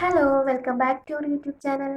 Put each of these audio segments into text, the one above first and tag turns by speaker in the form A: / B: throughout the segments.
A: Hello welcome back to our YouTube channel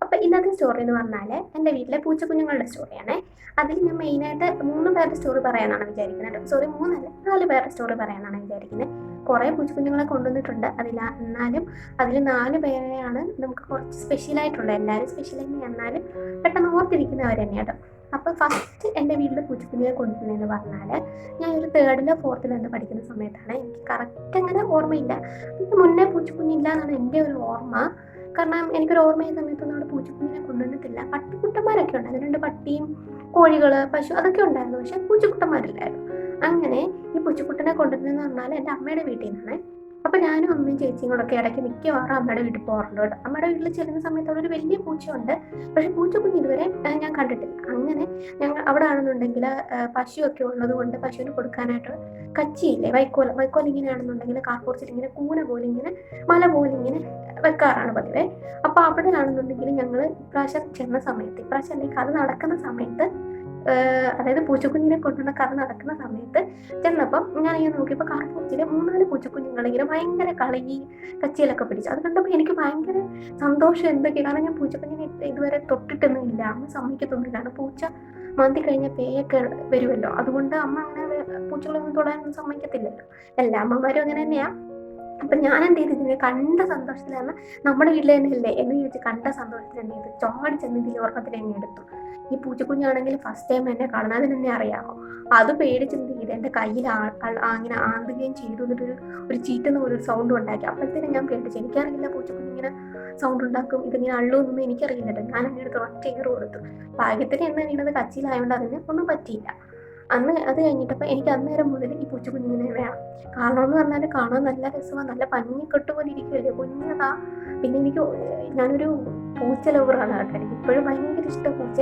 A: അപ്പോൾ ഇന്നത്തെ story എന്ന് പറഞ്ഞാൽ എന്റെ വീട്ടിലെ പൂച്ചക്കുഞ്ഞുങ്ങളുടെ സ്റ്റോറിയാണ് അതിൽ ഞാൻ മെയിനായിട്ട് മൂന്ന് പേരുടെ സ്റ്റോറി പറയാനാണ് വിചാരിക്കുന്നത് സോറി മൂന്നല്ല നാല് പേരുടെ സ്റ്റോറി പറയാനാണ് വിചാരിക്കുന്നത്. കുറേ പൂച്ചക്കുഞ്ഞുങ്ങളെ കൊണ്ടുവന്നിട്ടുണ്ട് അതിൽ എന്നാലും അതിൽ നാല് പേരെയാണ് നമുക്ക് കുറച്ച് സ്പെഷ്യലായിട്ടുള്ളത് എല്ലാവരും സ്പെഷ്യൽ തന്നെ എന്നാലും പെട്ടെന്ന് ഓർത്തിരിക്കുന്നവർ തന്നെയാണ് അപ്പോൾ ഫസ്റ്റ് എന്റെ വീട്ടിൽ പൂച്ചക്കുഞ്ഞിനെ കൊണ്ടുവന്നതെന്ന് പറഞ്ഞാൽ ഞാൻ ഒരു തേർഡിലോ ഫോർത്തിലോ എന്ന് പഠിക്കുന്ന സമയത്താണ് എനിക്ക് കറക്റ്റ് അങ്ങനെ ഓർമ്മയില്ല. എനിക്ക് മുന്നേ പൂച്ചക്കുഞ്ഞില്ല എന്നാണ് എന്റെ ഒരു ഓർമ്മ. കാരണം എനിക്കൊരു ഓർമ്മയായ സമയത്തൊന്നും അവിടെ പൂച്ചക്കുഞ്ഞിനെ കൊണ്ടുവന്നിട്ടില്ല. പട്ടിക്കുട്ടന്മാരൊക്കെ ഉണ്ട്. അതിനുണ്ട് പട്ടിയും കോഴികൾ പശു അതൊക്കെ ഉണ്ടായിരുന്നു. പക്ഷെ പൂച്ചക്കുട്ടന്മാരില്ലായിരുന്നു. അങ്ങനെ ഈ പൂച്ചക്കുട്ടനെ കൊണ്ടുവന്നതെന്ന് പറഞ്ഞാൽ എന്റെ അമ്മയുടെ വീട്ടിൽ നിന്നാണ്. അപ്പോൾ ഞാനും അമ്മയും ചേച്ചിയും കൂടെ ഒക്കെ ഇടയ്ക്ക് മിക്കവാറും അമ്മയുടെ വീട്ടിൽ പോകാറുണ്ട് കേട്ടോ. അമ്മയുടെ വീട്ടിൽ ചെല്ലുന്ന സമയത്ത് അവിടെ ഒരു വലിയ പൂച്ചയുണ്ട്. പക്ഷെ പൂച്ച കുഞ്ഞ് ഇതുവരെ ഞാൻ കണ്ടിട്ടില്ല. അങ്ങനെ ഞങ്ങൾ അവിടെ ആണെന്നുണ്ടെങ്കിൽ പശുവൊക്കെ ഉള്ളത് കൊണ്ട് പശുവിന് കൊടുക്കാനായിട്ട് കച്ചിയില്ലേ വൈക്കോൽ വൈക്കോൽ ഇങ്ങനെയാണെന്നുണ്ടെങ്കിൽ കാർപ്പൂർച്ചിൽ ഇങ്ങനെ കൂന പോലെ ഇങ്ങനെ മല പോലെ ഇങ്ങനെ വെക്കാറാണ് പതിവേ. അപ്പോൾ അവിടെ ആണെന്നുണ്ടെങ്കിൽ ഞങ്ങൾ ഇപ്രാവശ്യം ചെന്ന സമയത്ത് ഇപ്രാവശ്യം അല്ലെങ്കിൽ കഥ നടക്കുന്ന സമയത്ത് അതായത് പൂച്ചക്കുഞ്ഞിനെ കൊണ്ടുവന്ന കഥ നടക്കുന്ന സമയത്ത് ചെന്നപ്പം ഞാനിങ്ങനെ നോക്കിയപ്പോൾ കാർപ്പൂർച്ചിൽ മൂന്നാൽ പൂച്ചക്കുഞ്ഞുങ്ങൾ ഇങ്ങനെ ഭയങ്കര കളകി കച്ചിയിലൊക്കെ പിടിച്ചു. അത് കണ്ടപ്പോൾ എനിക്ക് ഭയങ്കര സന്തോഷം എന്തൊക്കെ കാരണം ഞാൻ പൂച്ചക്കുഞ്ഞിനെ ഇതുവരെ തൊട്ടിട്ടൊന്നും ഇല്ല. അമ്മ സമ്മതിക്കത്തൊന്നുമില്ല. കാരണം പൂച്ച മാന്തി കഴിഞ്ഞ പേയൊക്കെ വരുമല്ലോ. അതുകൊണ്ട് അമ്മ അങ്ങനെ പൂച്ചകളൊന്നും തൊടാനൊന്നും സമ്മതിക്കത്തില്ലല്ലോ. എല്ലാ അമ്മമാരും അങ്ങനെ തന്നെയാ. അപ്പൊ ഞാൻ എന്ത് ചെയ്തു ഇതിനെ കണ്ട സന്തോഷത്തിലാണ് നമ്മുടെ വീട്ടിൽ തന്നെ അല്ലേ എന്ന് ചോദിച്ച് കണ്ട സന്തോഷത്തിൽ എന്ത് ചെയ്തു ചോടി ചെന്ന് ഇതിൽ ഓർമ്മത്തിൽ എന്നെ എടുത്തു. ഈ പൂച്ചക്കുഞ്ഞാണെങ്കിൽ ഫസ്റ്റ് ടൈം എന്നെ കാണുന്നതിന് തന്നെ അറിയാമോ അത് പേടിച്ചെന്ത് ചെയ്ത്? എന്റെ കയ്യിൽ അങ്ങനെ ആന്തുകയും ചെയ്തു എന്നിട്ടൊരു ഒരു ചീറ്റെന്ന് പോലെ ഒരു സൗണ്ട് ഉണ്ടാക്കി. അപ്പോഴത്തേനും ഞാൻ പേടിച്ചു എനിക്കറിയില്ല പൂച്ചക്കുഞ്ഞ് ഇങ്ങനെ സൗണ്ട് ഉണ്ടാക്കും. ഇതിങ്ങനെ അള്ളുമെന്നൊന്നും എനിക്കറിയില്ലല്ലോ ഞാൻ അങ്ങനെ അടുത്ത് ഒറ്റ ഏറ് കൊടുത്തു. ഭാഗ്യത്തിന് എന്ന് വീണത് കച്ചിയിലായതുകൊണ്ട് അതിന് ഒന്നും പറ്റിയില്ല. അന്ന് അത് കഴിഞ്ഞിട്ടപ്പോൾ എനിക്ക് അന്നേരം മുതൽ ഈ പൂച്ചക്കുഞ്ഞിനെ വേണം കാണണമെന്ന് പറഞ്ഞാൽ കാണാൻ നല്ല രസമാണ് നല്ല പഞ്ഞി കെട്ടുപോലെ ഇരിക്കുമല്ലേ കുഞ്ഞതാ. പിന്നെ എനിക്ക് ഞാനൊരു പൂച്ച ലവറാണ് കേട്ടോ എനിക്ക് ഇപ്പോഴും ഭയങ്കര ഇഷ്ടം പൂച്ച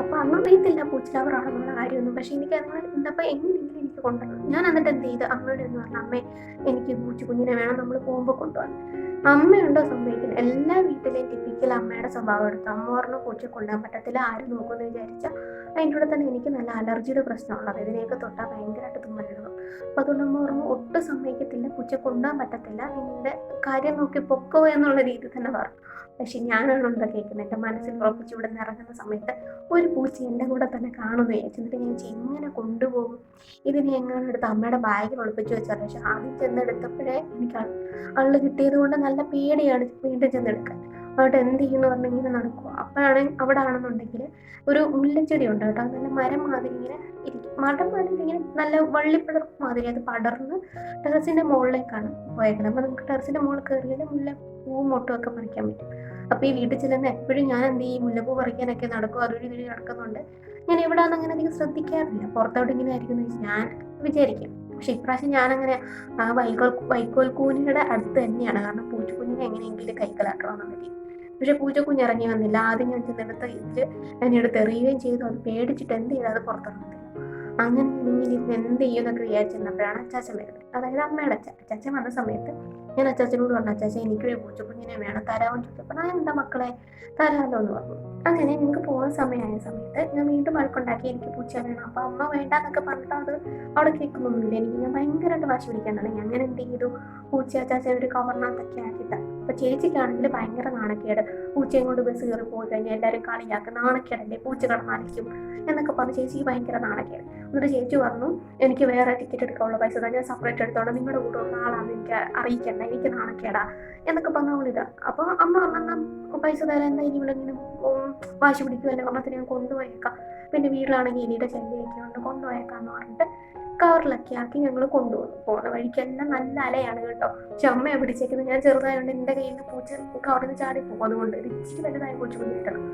A: അപ്പോൾ അന്നറിയത്തില്ല പൂച്ച ലവറാണെന്നുള്ള കാര്യമൊന്നും. പക്ഷേ എനിക്ക് അങ്ങനെ എന്താ എങ്ങനെയെങ്കിലും എനിക്ക് കൊണ്ടുവരണം. ഞാൻ എന്നിട്ട് എന്ത് ചെയ്ത്? അമ്മയോട് എന്ന് പറഞ്ഞ അമ്മേ എനിക്ക് പൂച്ചക്കുഞ്ഞിനെ വേണം നമ്മൾ പോകുമ്പോൾ കൊണ്ടുപോകാൻ അമ്മയുണ്ടോ സംഭവിക്കുന്നത്? എല്ലാ വീട്ടിലെയും ടിപ്പിക്കൽ അമ്മയുടെ സ്വഭാവം എടുത്തു അമ്മ പറഞ്ഞു പൂച്ച കൊണ്ടുപോകാൻ പറ്റത്തില്ല ആരും നോക്കുമെന്ന് വിചാരിച്ചാൽ അതിന്റെ കൂടെ തന്നെ എനിക്ക് നല്ല അലർജിയുടെ പ്രശ്നമുള്ളത്. ഇതിനെയൊക്കെ തൊട്ടാൽ ഭയങ്കരമായിട്ട് തുമ്മലെടുക്കും അപ്പോൾ അതുകൊണ്ട് അമ്മ പറഞ്ഞു ഒട്ടും സമ്മതിക്കത്തില്ല. പൂച്ച കൊണ്ടുപോകാൻ പറ്റത്തില്ല നിന്റെ കാര്യം നോക്കി പൊക്കോ എന്നുള്ള രീതി തന്നെ പറഞ്ഞു പക്ഷെ ഞാനാണ് എന്താ കേൾക്കുന്നത്? എന്റെ മനസ്സിൽ ഉറപ്പിച്ച് ഇവിടെ നിന്ന് ഇറങ്ങുന്ന സമയത്ത് ഒരു പൂച്ച എന്റെ കൂടെ തന്നെ കാണുന്നു എന്നിട്ട് ഞാൻ എങ്ങനെ കൊണ്ടുപോകും? ഇതിനെ എങ്ങനെ എടുത്ത് അമ്മയുടെ ബാഗിൽ ഒളിപ്പിച്ച് വെച്ചാൽ പക്ഷെ ആദ്യം ചെന്നെടുത്തപ്പോഴേ എനിക്ക് ആൾ കിട്ടിയത് കൊണ്ട് നല്ല പേടിയാണ് വീണ്ടും ചെന്നെടുക്കാൻ. അവിടെ എന്ത് ചെയ്യുന്നു പറഞ്ഞാൽ ഇങ്ങനെ നടക്കുക അപ്പോഴാണ് അവിടെ ആണെന്നുണ്ടെങ്കിൽ ഒരു മുല്ലച്ചെടി ഉണ്ട് കേട്ടോ. നല്ല മരം മാതിരി ഇങ്ങനെ മരം മാതിരി ഇങ്ങനെ നല്ല വള്ളിപ്പടർപ്പ് മാതിരി അത് പടർന്ന് ടെറസിന്റെ മുകളിലേക്കാണ് പോയേക്കുന്നത്. അപ്പൊ നമുക്ക് ടെറസിന്റെ മുകളിൽ കയറിയാൽ മുല്ല പൂവും മൊട്ടും ഒക്കെ പറിക്കാൻ പറ്റും. അപ്പൊ ഈ വീട്ടിൽ ചെല്ലുന്ന എപ്പോഴും ഞാൻ എന്ത് ചെയ്യും? മുല്ലപ്പൂ പറിക്കാനൊക്കെ നടക്കും അതൊരു ഇതിൽ നടക്കുന്നുണ്ട്. ഞാൻ ഇവിടെ നിന്ന് അങ്ങനെ അധികം ശ്രദ്ധിക്കാറില്ല. പുറത്തോട്ട് ഇങ്ങനെ ആയിരിക്കും ഞാൻ വിചാരിക്കും. പക്ഷെ ഇപ്രാവശ്യം ഞാനങ്ങനെ ആ വൈക്കോൽ വൈക്കോൽ കൂനിയുടെ അടുത്ത് തന്നെയാണ്. കാരണം പൂച്ചക്കുഞ്ഞിനെ എങ്ങനെയെങ്കിലും രീതി പക്ഷെ പൂച്ചക്കുഞ്ഞ് ഇറങ്ങി വന്നില്ല. ആദ്യം ഞാൻ ചെന്നെടുത്ത ഇതിൽ എന്നെ എടുത്ത് എറിയുകയും ചെയ്തു. അത് പേടിച്ചിട്ട് എന്ത് ചെയ്താൽ അത് അങ്ങനെ ഇനി എന്ത് ചെയ്യുമെന്നൊക്കെ വിചാരിച്ചപ്പോഴാണ് അച്ചാച്ചൻ വരുന്നത്. അതായത് അമ്മയുടെ അച്ഛൻ. അച്ചാച്ചൻ വന്ന സമയത്ത് ഞാൻ അച്ചാച്ചനോട് പറഞ്ഞു അച്ചാച്ചൻ എനിക്കൊരു പൂച്ചക്കുഞ്ഞിനെ വേണം തരാമെന്ന് ചോദിച്ചപ്പോൾ ഞാൻ എന്താ മക്കളെ? തരാമല്ലോ എന്ന് പറഞ്ഞു. അങ്ങനെ എനിക്ക് പോകുന്ന സമയമായ സമയത്ത് ഞാൻ വീണ്ടും വഴക്കുണ്ടാക്കി എനിക്ക് പൂച്ച വേണം. അപ്പോൾ അമ്മ വേണ്ട എന്നൊക്കെ പറഞ്ഞിട്ട് അത് അവിടെ കേൾക്കുന്നൊന്നുമില്ല എനിക്ക് ഞാൻ ഭയങ്കരമായിട്ട് വാശി പിടിക്കാൻ തുടങ്ങി. അങ്ങനെ എന്ത് ചെയ്തു? പൂച്ച അച്ചാച്ചൻ ഒരു കവർണത്തൊക്കെ ആക്കിയിട്ട് അപ്പോൾ ചേച്ചിക്കാണെങ്കിൽ ഭയങ്കര നാണക്കേട്. പൂച്ചയും കൊണ്ട് ബസ് കയറി പോയി കഴിഞ്ഞാൽ എല്ലാവരും കളിയാക്കും. നാണക്കേടല്ലേ പൂച്ച കടന്നാലിക്കും എന്നൊക്കെ പറഞ്ഞ് ചേച്ചി ഭയങ്കര നാണക്കേട്. എന്നിട്ട് ചേച്ചി പറഞ്ഞു എനിക്ക് വേറെ ടിക്കറ്റ് എടുക്കാനുള്ള പൈസ തന്നെ ഞാൻ സെപ്പറേറ്റ് എടുത്തോളാം. നിങ്ങളുടെ കൂടെ ഉള്ള ആളാന്ന് എനിക്ക് അറിയിക്കണ്ട. എനിക്ക് നാണക്കേടാ. എന്നൊക്കെ പറഞ്ഞ അപ്പൊ അപ്പോൾ അമ്മ പറഞ്ഞാൽ പൈസ തരാൻ എന്താ ഇനി ഇവിടെ വാശി പിടിക്കുമല്ലേ പറഞ്ഞാൽ ഞാൻ കൊണ്ടുപോയേക്കാം. പിന്നെ വീട്ടിലാണെങ്കിൽ ഇനിയുടെ ചെല്ലിയൊക്കെ ഉണ്ട്. കൊണ്ടുപോയേക്കാന്ന് പറഞ്ഞിട്ട് കവറിലൊക്കെ ആക്കി ഞങ്ങൾ കൊണ്ടുപോകുന്നു പോകുന്ന വഴിക്കെല്ലാം നല്ല അലയാണ് കേട്ടോ. ചമ്മ പിടിച്ചേക്കുന്നത് ഞാൻ ചെറുതായതുകൊണ്ട് എന്റെ കയ്യിൽ നിന്ന് പൂച്ച കവറിൽ ചാടി പോകും. അതുകൊണ്ട് ഇത് ഇച്ചിരി വലുതായ പൂച്ച കൊണ്ടിരിക്കണം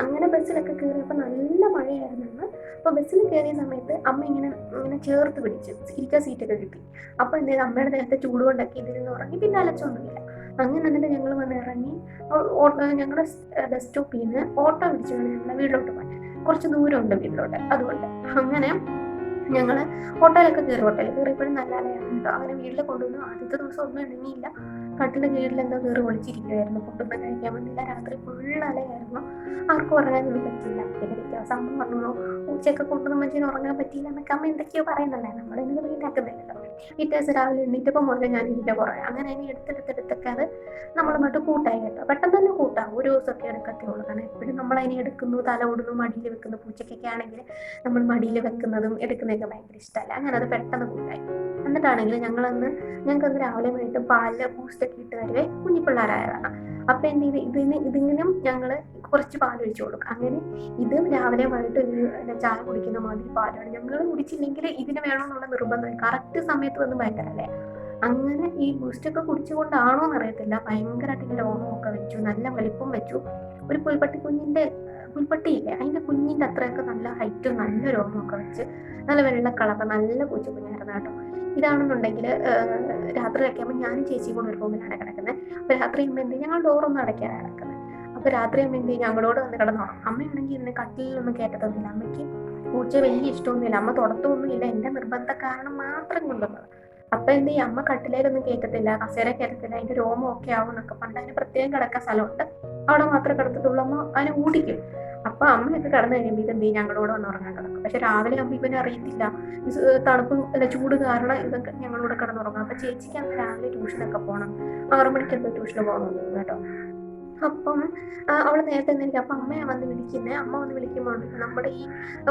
A: അങ്ങനെ ബസ്സിലൊക്കെ കയറിയപ്പോൾ നല്ല മഴയായിരുന്നു അപ്പോൾ ബസ്സിൽ കയറിയ സമയത്ത് അമ്മ ഇങ്ങനെ ഇങ്ങനെ ചേർത്ത് പിടിച്ചു ഇരിക്കാൻ സീറ്റൊക്കെ കിട്ടി. അപ്പോൾ എന്തെയ്തു അമ്മയുടെ നേരത്തെ ചൂട് കൊണ്ടൊക്കെ ഇതിൽ ഉറങ്ങി. പിന്നെ അലച്ചൊന്നുമില്ല. അങ്ങനെ എന്നിട്ട് ഞങ്ങൾ വന്ന് ഇറങ്ങി. ഞങ്ങളുടെ ബസ് സ്റ്റോപ്പിൽ നിന്ന് ഓട്ടോ പിടിച്ചുകൊണ്ട് ഞങ്ങളുടെ വീട്ടിലോട്ട് പോകാൻ കുറച്ച് ദൂരമുണ്ട് വീട്ടിലോട്ട്. അതുകൊണ്ട് അങ്ങനെ ഞങ്ങൾ ഹോട്ടലൊക്കെ കയറി ഹോട്ടലിൽ കയറിയപ്പോഴും നല്ല അലയാണ് കേട്ടോ. അങ്ങനെ വീട്ടിൽ കൊണ്ടുവന്നു. ആദ്യത്തെ ദിവസം ഒന്നും ഇണങ്ങിയില്ല. കട്ടിലെ കീഴിൽ എന്തോ കയറി ഒളിച്ചിരിക്കുമായിരുന്നു ഫുഡൊന്നും കഴിക്കാൻ പറ്റില്ല രാത്രി ഫുൾ അലയായിരുന്നു. ആർക്കും ഉറങ്ങാനൊന്നും പറ്റിയില്ല. പിന്നെ പിറ്റേ ദിവസം അമ്മ പറഞ്ഞു ഉച്ചയൊക്കെ കൊണ്ടുവന്ന മനുഷ്യന് ഉറങ്ങാൻ പറ്റിയില്ല എന്നൊക്കെ അമ്മ എന്തൊക്കെയോ പറയുന്നുണ്ടായിരുന്നു. നമ്മളിങ്ങനെ വീട്ടാക്കുന്നില്ലല്ലോ പിറ്റേ ദിവസം രാവിലെ എണ്ണീറ്റപ്പോൾ മുതൽ ഞാൻ ഇതിന്റെ പുറകെ അങ്ങനെ ഇനി എടുത്തെടുത്തെടുത്തൊക്കെ അത് നമ്മളുമായിട്ട് കൂട്ടായി കേട്ടോ. പെട്ടെന്ന് തന്നെ കൂട്ടാം ഒരു ദിവസമൊക്കെ എടുക്കത്തേ ഉള്ളൂ കാരണം എപ്പോഴും നമ്മൾ അതിനെ എടുക്കുന്നു തല ഓടുന്നു മടിയിൽ വെക്കുന്നു. പൂച്ചയ്ക്കൊക്കെ ആണെങ്കിൽ നമ്മൾ മടിയിൽ വെക്കുന്നതും എടുക്കുന്നതൊക്കെ ഭയങ്കര ഇഷ്ടമല്ല അങ്ങനെ അത് പെട്ടെന്ന് കൂട്ടായി. എന്നിട്ടാണെങ്കിൽ ഞങ്ങളന്ന് ഞങ്ങൾക്ക് അന്ന് രാവിലെ വേണ്ടിയിട്ട് പാലിൽ ബൂസ്റ്റൊക്കെ ഇട്ട് തരുവേ കുഞ്ഞു അപ്പോൾ എന്ത് ചെയ്ത് ഇതിന് ഇതിനും ഞങ്ങൾ കുറച്ച് പാൽ ഒഴിച്ചു കൊടുക്കും. അങ്ങനെ ഇതും രാവിലെ വൈകിട്ട് ഒരു ചായ കുടിക്കുന്ന മാതിരി പാലാണ്. ഞങ്ങൾ കുടിച്ചില്ലെങ്കിൽ ഇതിന് വേണമെന്നുള്ള നിർബന്ധം കറക്റ്റ് സമയത്ത് വന്ന് ഭയങ്കര അല്ലേ അങ്ങനെ ഈ ബൂസ്റ്റൊക്കെ കുടിച്ചുകൊണ്ടാണോ എന്നറിയത്തില്ല ഭയങ്കരമായിട്ട് ഇങ്ങനെ ഒക്കെ വെച്ചു നല്ല വലിപ്പം വെച്ചു. ഒരു പുൽപ്പട്ടി കുഞ്ഞിന്റെ പുൽപ്പട്ടിയില്ലേ? അതിന്റെ കുഞ്ഞിന്റെ അത്രയൊക്കെ നല്ല ഹൈറ്റും നല്ല രോമമൊക്കെ വെച്ച് നല്ല വെള്ള കളർ നല്ല പൂച്ച കുഞ്ഞായിരുന്നു കേട്ടോ. ഇതാണെന്നുണ്ടെങ്കിൽ രാത്രി അടയ്ക്കുമ്പോൾ ഞാനും ചേച്ചിയും കൂടെ ഒരു റൂമിലാണ് കിടക്കുന്നത് അപ്പോൾ രാത്രി ആകുമ്പോൾ എന്ത് ഞങ്ങൾ ഡോറൊന്നും അടയ്ക്കാനാണ് കിടക്കുന്നത് അപ്പോൾ രാത്രി ആകുമ്പോൾ എന്ത് ഞങ്ങളോട് വന്ന് കിടന്നോ അമ്മയാണെങ്കിൽ ഇന്ന് കട്ടിലൊന്നും കയറ്റത്തൊന്നുമില്ല. അമ്മയ്ക്ക് പൂച്ച വലിയ ഇഷ്ടമൊന്നുമില്ല. അമ്മ തുടത്തൊന്നുമില്ല. എന്റെ നിർബന്ധ കാരണം മാത്രം കൊണ്ടുവന്നത്. അപ്പൊ എന്ത് ചെയ്യും? അമ്മ കട്ടിലേലൊന്നും കയറ്റത്തില്ല. കസേര കയറ്റത്തില്ല. അതിന്റെ രോമം ഒക്കെ ആവും എന്നൊക്കെ പറഞ്ഞിട്ട് അതിന് പ്രത്യേകം കിടക്കാൻ സ്ഥലമുണ്ട്. അവിടെ മാത്രമേ കിടത്തത്തുള്ളൂ അമ്മ അതിനെ ഊടിക്കും. അപ്പൊ അമ്മയൊക്കെ കടന്നു കഴിയുമ്പോൾ ഇത് എന്ത് ഞങ്ങളോട് വന്ന് ഉറങ്ങാൻ കിടക്കും. പക്ഷെ രാവിലെ ആകുമ്പോൾ ഇവനെ അറിയത്തില്ല. തണുപ്പ് അല്ല ചൂട് കാരണം ഇതൊക്കെ ഞങ്ങളോട് കിടന്നുറങ്ങും അപ്പൊ ചേച്ചിക്ക് അന്ന് രാവിലെ ട്യൂഷനൊക്കെ പോകണം ആറു മണിക്ക് എന്തോ ട്യൂഷന് പോകണമെന്ന് കേട്ടോ. അപ്പം അവൾ നേരത്തെ എനിക്ക് അപ്പം അമ്മയെ വന്ന് വിളിക്കുന്നത് അമ്മ വന്ന് വിളിക്കുമ്പോൾ നമ്മുടെ ഈ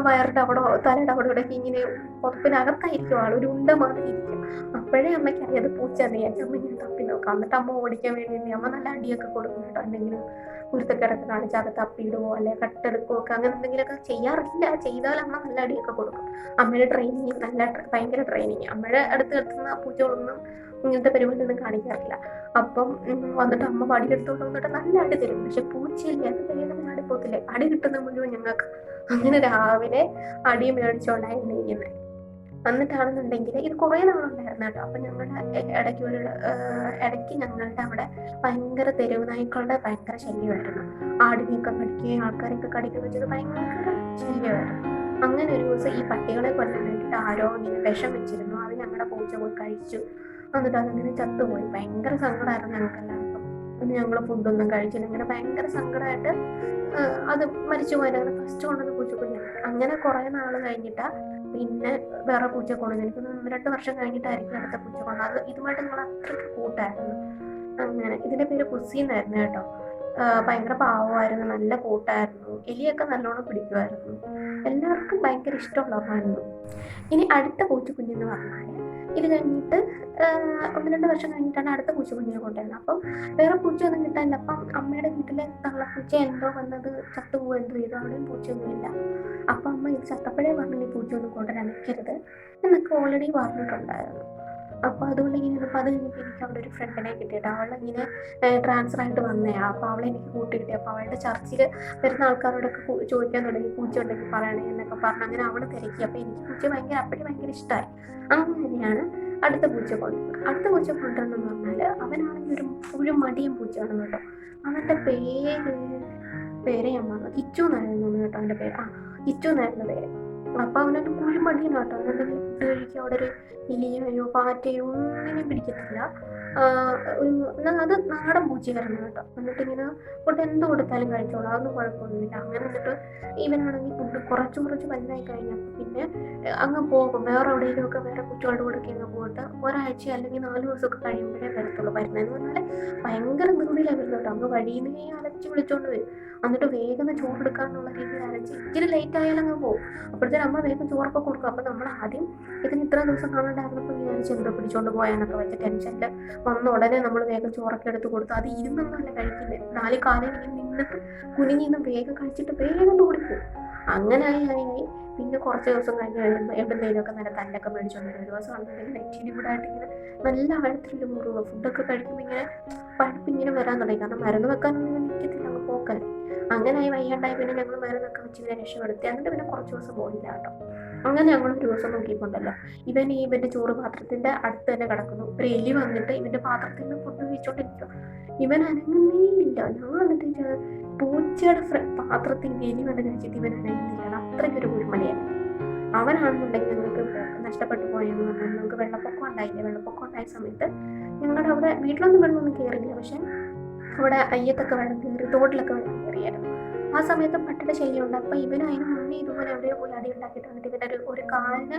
A: വയറിന്റെ അവിടെ തലയുടെ അവിടെ ഇവിടെ ഇങ്ങനെ പുറപ്പിനകത്തായിരിക്കും ആൾ ഒരു ഉണ്ട മാതിരി ഇരിക്കും. അപ്പോഴേ അമ്മയ്ക്ക് അറിയാതെ പൂച്ച വിചാരിച്ചു അമ്മ ഇങ്ങനെ തപ്പി നോക്കാം. എന്നിട്ട് അമ്മ ഓടിക്കാൻ വേണ്ടി അമ്മ നല്ല അടിയൊക്കെ കൊടുക്കും കേട്ടോ എന്തെങ്കിലും. കുരുത്തക്കിടക്ക് കാണിച്ച് അകത്ത് തപ്പിയിടുവോ? അല്ലെ കട്ടെടുക്കുകയോ ഒക്കെ അങ്ങനെ എന്തെങ്കിലുമൊക്കെ ചെയ്യാറില്ല. ചെയ്താൽ അമ്മ നല്ല അടിയൊക്കെ കൊടുക്കും. അമ്മയുടെ ട്രെയിനിങ് നല്ല ഭയങ്കര ട്രെയിനിങ് അമ്മയുടെ അടുത്ത് എത്തുന്ന പൂച്ചകളൊന്നും ഇങ്ങനത്തെ പരിപാടിയൊന്നും കാണിക്കാറില്ല. അപ്പം വന്നിട്ട് അമ്മ വടിയെടുത്തോണ്ട് വന്നിട്ട് നല്ല അടി തരും. പക്ഷെ പൂച്ചയില്ലേ. അത് വേഗം അടി പോകത്തില്ലേ അടി കിട്ടുന്ന മുഴുവൻ ഞങ്ങൾക്ക് അങ്ങനെ രാവിലെ അടി മേടിച്ചോണ്ടായിരുന്നു ഇരിക്കുന്നത് എന്നിട്ടാണെന്നുണ്ടെങ്കിൽ ഇത് കുറേ നാളുണ്ടായിരുന്നു കേട്ടോ അപ്പം ഞങ്ങളുടെ ഇടയ്ക്ക് ഒരു ഇടയ്ക്ക് ഞങ്ങളുടെ അവിടെ ഭയങ്കര തെരുവ് നായ്ക്കളുടെ ഭയങ്കര ശല്യമായിരുന്നു. ആടിനെയൊക്കെ കടിക്കുകയും ആൾക്കാരെയൊക്കെ കടിക്കുകയും ചെയ്ത് ഭയങ്കര ശല്യമായിരുന്നു. അങ്ങനെ ഒരു ദിവസം ഈ പട്ടികളെ കൊല്ലാൻ വേണ്ടിയിട്ട് ആരോ ഇങ്ങനെ വിഷം വെച്ചിരുന്നു. അത് ഞങ്ങളുടെ പൂച്ച പോയി കഴിച്ചു. എന്നിട്ട് അതങ്ങനെ ചത്തുപോയി. ഭയങ്കര സങ്കടമായിരുന്നു ഞങ്ങൾക്ക് എല്ലാവർക്കും പിന്നെ ഞങ്ങൾ ഫുഡൊന്നും കഴിച്ചില്ല. ഇങ്ങനെ ഭയങ്കര സങ്കടമായിട്ട് അത് മരിച്ചു അങ്ങനെ ഫസ്റ്റ് കൊണ്ടുവന്ന് പൂച്ചക്കുഞ്ഞ് അങ്ങനെ കുറേ നാൾ കഴിഞ്ഞിട്ടാ പിന്നെ വേറെ പൂച്ച കൊണ്ടുവന്നു എനിക്ക് തോന്നുന്നു രണ്ട് വർഷം കഴിഞ്ഞിട്ടായിരിക്കും അടുത്ത പൂച്ച കൊണ്ടു അത് ഇതുമായിട്ട് നമ്മൾ അത്രയ്ക്ക് കൂട്ടായിരുന്നു. അങ്ങനെ. ഇതിന്റെ പേര് പുസി എന്നായിരുന്നു കേട്ടോ ഭയങ്കര പാവമായിരുന്നു. നല്ല കൂട്ടായിരുന്നു. എലിയൊക്കെ നല്ലോണം പിടിക്കുമായിരുന്നു. എല്ലാവർക്കും ഭയങ്കര ഇഷ്ടമുള്ളതായിരുന്നു ഇനി അടുത്ത പൂച്ചക്കുഞ്ഞെന്ന് പറഞ്ഞാൽ ഇത് കഴിഞ്ഞിട്ട് ഒന്ന് രണ്ട് വർഷം കഴിഞ്ഞിട്ടാണ് അടുത്ത പൂച്ച കുഞ്ഞിനെ കൊണ്ടുവരുന്നത്. അപ്പം വേറെ പൂച്ച പൂച്ചയൊന്നും കിട്ടാനില്ല. അപ്പം അമ്മയുടെ വീട്ടിലെ തള്ളപ്പൂച്ച എന്തോ വന്നത് ചത്തുപോകും എന്തോ ചെയ്തു. അവിടെയും പൂച്ചയൊന്നുമില്ല. അപ്പം അമ്മ ഇത് ചത്തപ്പോഴേ പറഞ്ഞു ഈ പൂച്ചയൊന്നും കൊണ്ടുവരാൻ നിൽക്കരുത് എന്നൊക്കെ ഓൾറെഡി പറഞ്ഞിട്ടുണ്ടായിരുന്നു. അപ്പോൾ അതുകൊണ്ട് ഇങ്ങനെ ഇരുന്നപ്പോൾ അത് കഴിഞ്ഞപ്പോൾ എനിക്ക് അവിടെ ഒരു ഫ്രണ്ടിനെ കിട്ടിയിട്ട് അവളിങ്ങനെ ട്രാൻസ്ഫർ ആയിട്ട് വന്നയാ അപ്പോൾ അവളെ എനിക്ക് കൂട്ടി കിട്ടി. അപ്പോൾ അവളുടെ ചർച്ചിൽ വരുന്ന ആൾക്കാരോടൊക്കെ ചോദിക്കാൻ തുടങ്ങി. പൂച്ച ഉണ്ടെങ്കിൽ പറയണേ എന്നൊക്കെ പറഞ്ഞു അങ്ങനെ അവളെ തിരക്കി. അപ്പോൾ എനിക്ക് പൂച്ച ഭയങ്കര അപ്പഴും ഭയങ്കര ഇഷ്ടമായി അങ്ങനെയാണ് അടുത്ത പൂച്ച കൊണ്ട് അടുത്ത പൂച്ച കൊണ്ടുവന്നെന്ന് പറഞ്ഞാൽ അവനാണെങ്കിൽ ഒരു ഒരു മടിയും പൂച്ചയാണെന്ന് കേട്ടോ. അവന്റെ പേര് പേര് ഞാൻ പറഞ്ഞു ഇച്ചു എന്നായിരുന്നു കേട്ടോ അവന്റെ പേര്. ആ ഇച്ചു എന്നായിരുന്നു പേര്. അപ്പോൾ അവനൊരു കുഴിമടിയൻ കേട്ടോ. അവനെന്തെങ്കിലും ഫുഡ് അവിടെ ഒരു എലിയോ പാറ്റയോ ഒന്നിനും പിടിക്കത്തില്ല. അത് നാടൻ പൂച്ചയായിരുന്നു കേട്ടോ. എന്നിട്ട് ഇങ്ങനെ ഫുഡ് എന്ത് കൊടുത്താലും കഴിച്ചോളാം. അതൊന്നും കുഴപ്പമൊന്നുമില്ല. അങ്ങനെ എന്നിട്ട് ഇവനാണെങ്കിൽ കുറച്ച് കുറച്ച് വലുതായി കഴിഞ്ഞപ്പോൾ പിന്നെ അങ്ങ് പോകും. വേറെ എവിടെയെങ്കിലുമൊക്കെ വേറെ കുട്ടികളുടെ കൂടെ അങ്ങ് പോയിട്ട് ഒരാഴ്ച അല്ലെങ്കിൽ നാല് ദിവസമൊക്കെ കഴിയുമ്പോഴേ വരത്തുള്ളൂ. വരുന്നതെന്ന് പറഞ്ഞാൽ ഭയങ്കര ധൃതിയിലാണ് വരുന്നത്. അങ്ങ് വഴിയിൽ നിന്ന് അലച്ച് വിളിച്ചോണ്ട് വരും. എന്നിട്ട് വേഗം ചോറെടുക്കാന്നുള്ള രീതിയിൽ അരച്ച് ഇച്ചിരി ലേറ്റ് ആയാലും അങ്ങ് പോകും അപ്പോഴത്തേനും അമ്മ വേഗം ചോറൊക്കെ കൊടുക്കും. അപ്പോൾ നമ്മൾ ആദ്യം ഇതിന് ഇത്ര ദിവസം കാണാണ്ടായിരുന്നപ്പോൾ വിചാരിച്ച് എന്തോ പിടിച്ചോണ്ട് പോയാന്നൊക്കെ വെച്ച് ടെൻഷനിൽ വന്ന ഉടനെ നമ്മൾ വേഗം ചോറൊക്കെ എടുത്ത് കൊടുത്തു അത് ഇരുന്നൊന്നല്ല കഴിക്കുന്നത് നാല് കാലം ഇങ്ങനെ നിന്നിട്ട് കുനിഞ്ഞിന്ന് വേഗം കഴിച്ചിട്ട് വേഗം ഓടിപ്പോവും. അങ്ങനെ ആയി പിന്നെ കുറച്ച് ദിവസം കഴിഞ്ഞ് കഴിയുമ്പോൾ എവിടെന്തെങ്കിലുമൊക്കെ നല്ല തല്ലൊക്കെ മേടിച്ചോണ്ട് വരും ഒരു ദിവസം ആണെന്നുണ്ടെങ്കിൽ നെറ്റിന് ഇവിടെ ആയിട്ട് ഇങ്ങനെ നല്ല ആഴത്തിലുള്ള മുറിവ് ഫുഡൊക്കെ കഴിക്കുമ്പോൾ ഇങ്ങനെ പഴുപ്പ് ഇങ്ങനെ വരാൻ തുടങ്ങി. കാരണം മരുന്ന് വെക്കാനൊന്നും നിൽക്കത്തില്ല അങ്ങ് പോക്കല്ലേ. അങ്ങനെ ആയി വയ്യാണ്ടായി പിന്നെ ഞങ്ങൾ മരുന്നൊക്കെ വെച്ച് ഇങ്ങനെ രക്ഷപ്പെടുത്തി. എന്നിട്ട് പിന്നെ കുറച്ച് ദിവസം പോയില്ല കേട്ടോ. അങ്ങനെ ഞങ്ങൾ ഒരു ദിവസം നോക്കിയിട്ടുണ്ടല്ലോ. ഇവൻ ഈ ഇവന്റെ ചോറ് പാത്രത്തിന്റെ അടുത്ത് തന്നെ കിടക്കുന്നു. ഒരു എലി വന്നിട്ട് ഇവന്റെ പാത്രത്തിൽ നിന്ന് ഫുഡ് കഴിച്ചോണ്ടിരിക്കും ഇവൻ അനങ്ങുന്നേ ഇല്ല. ഞങ്ങൾ എന്നിട്ട് പൂച്ചയുടെ പാത്രത്തിൽ എലി വന്ന് കഴിച്ചിട്ട് ഇവൻ അറിയുന്നില്ല അത്രയ്ക്ക് ഒരു കുരുമടിയാണ് അവനാണെന്നുണ്ടെങ്കിൽ ഞങ്ങൾക്ക് നഷ്ടപ്പെട്ടു പോയെന്ന് പറഞ്ഞാൽ ഞങ്ങൾക്ക് വെള്ളപ്പൊക്കം ഉണ്ടായില്ല. വെള്ളപ്പൊക്കം ഉണ്ടായ സമയത്ത് ഞങ്ങളുടെ അവിടെ വീട്ടിലൊന്നും വെള്ളമൊന്നും കയറില്ല പക്ഷെ അവിടെ അയ്യത്തൊക്കെ വെള്ളം കയറി തോട്ടിലൊക്കെ വെള്ളം കയറിയായിരുന്നു. ആ സമയത്ത് പട്ടിയുടെ ശല്യമുണ്ട് അപ്പോൾ ഇവനും അതിന് മുന്നേ ഇതുപോലെ എവിടെയോ പോയി അടി ഉണ്ടാക്കിയിട്ട് വന്നിട്ട് ഇവന്റെ ഒരു ഒരു കാലിന്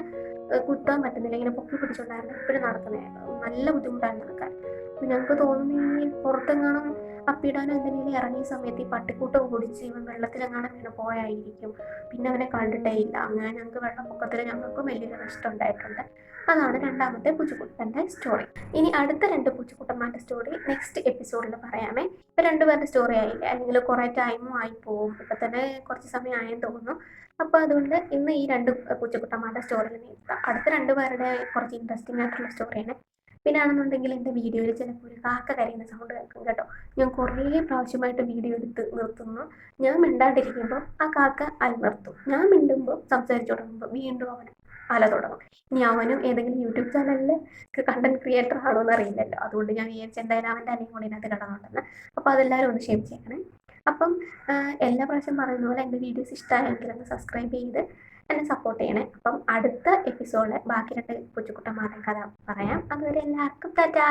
A: കുത്താൻ പറ്റുന്നില്ല. ഇങ്ങനെ പൊക്കി പിടിച്ചുകൊണ്ടായിരുന്നു ഇപ്പോഴും നടക്കുന്നത് നല്ല ബുദ്ധിമുട്ടാണ് നടക്കാൻ അപ്പം ഞങ്ങൾക്ക് തോന്നുന്നു ഈ പുറത്തെങ്ങാനും അപ്പിടാനോ എന്തെങ്കിലും ഇറങ്ങിയ സമയത്ത് ഈ പട്ടിക്കൂട്ടം കുടിച്ച് ഇവൻ വെള്ളത്തിലെങ്ങാനും വീണ് പോയായിരിക്കും. പിന്നെ അവനെ കണ്ടിട്ടേ ഇല്ല. അങ്ങനെ ഞങ്ങൾക്ക് വെള്ളപ്പൊക്കത്തിൽ ഞങ്ങൾക്കും വലിയ നഷ്ടം ഉണ്ടായിട്ടുണ്ട്. അതാണ് രണ്ടാമത്തെ പൂച്ചക്കുട്ടന്റെ സ്റ്റോറി ഇനി അടുത്ത രണ്ട് പൂച്ചക്കുട്ടന്മാരുടെ സ്റ്റോറി നെക്സ്റ്റ് എപ്പിസോഡിൽ പറയാമേ. ഇപ്പം രണ്ടുപേരുടെ സ്റ്റോറി ആയില്ലേ? അല്ലെങ്കിൽ കുറേ ടൈമും ആയി പോവും. ഇപ്പം തന്നെ കുറച്ച് സമയം ആയെന്ന് തോന്നുന്നു. അപ്പോൾ അതുകൊണ്ട് ഇന്ന് ഈ രണ്ട് പൂച്ചക്കുട്ടന്മാരുടെ സ്റ്റോറിയിൽ നിർത്താം അടുത്ത രണ്ടുപേരുടെ കുറച്ച് ഇൻട്രസ്റ്റിംഗ് ആയിട്ടുള്ള സ്റ്റോറിയാണ് പിന്നെ ആണെന്നുണ്ടെങ്കിൽ എന്റെ വീഡിയോയിൽ ചിലപ്പോൾ ഒരു കാക്ക കരയുന്ന സൗണ്ട് കേൾക്കും കേട്ടോ. ഞാൻ കുറേ പ്രാവശ്യമായിട്ട് വീഡിയോ എടുത്ത് നിർത്തുന്നു. ഞാൻ മിണ്ടാണ്ടിരിക്കുമ്പോൾ ആ കാക്ക അലർത്തും ഞാൻ മിണ്ടുമ്പോൾ സംസാരിച്ചു തുടങ്ങുമ്പോൾ വീണ്ടും അവൻ അല തുടങ്ങും. ഇനി അവനും ഏതെങ്കിലും യൂട്യൂബ് ചാനലിൽ കണ്ടന്റ് ക്രിയേറ്റർ ആണോ എന്ന് അറിയില്ലല്ലോ. അതുകൊണ്ട് ഞാൻ വിചാരിച്ചു എന്തായാലും അവന്റെ അനിയും കൂടി ഇതിനകത്ത് കിടന്നുണ്ടെന്ന്. അപ്പോൾ അതെല്ലാവരും ഒന്ന് ചെയ്യണേ. അപ്പം എല്ലാ പ്രാവശ്യം പറയുന്ന പോലെ എന്റെ വീഡിയോസ് ഇഷ്ടമായെങ്കിൽ ഒന്ന് സബ്സ്ക്രൈബ് ചെയ്ത് എന്നെ സപ്പോർട്ട് ചെയ്യണേ. അപ്പം അടുത്ത എപ്പിസോഡിൽ ബാക്കി രണ്ട് കൊച്ചുകുട്ടന്മാരുടെ കഥ പറയാം. അതുവരെ എല്ലാവർക്കും ടാറ്റാ.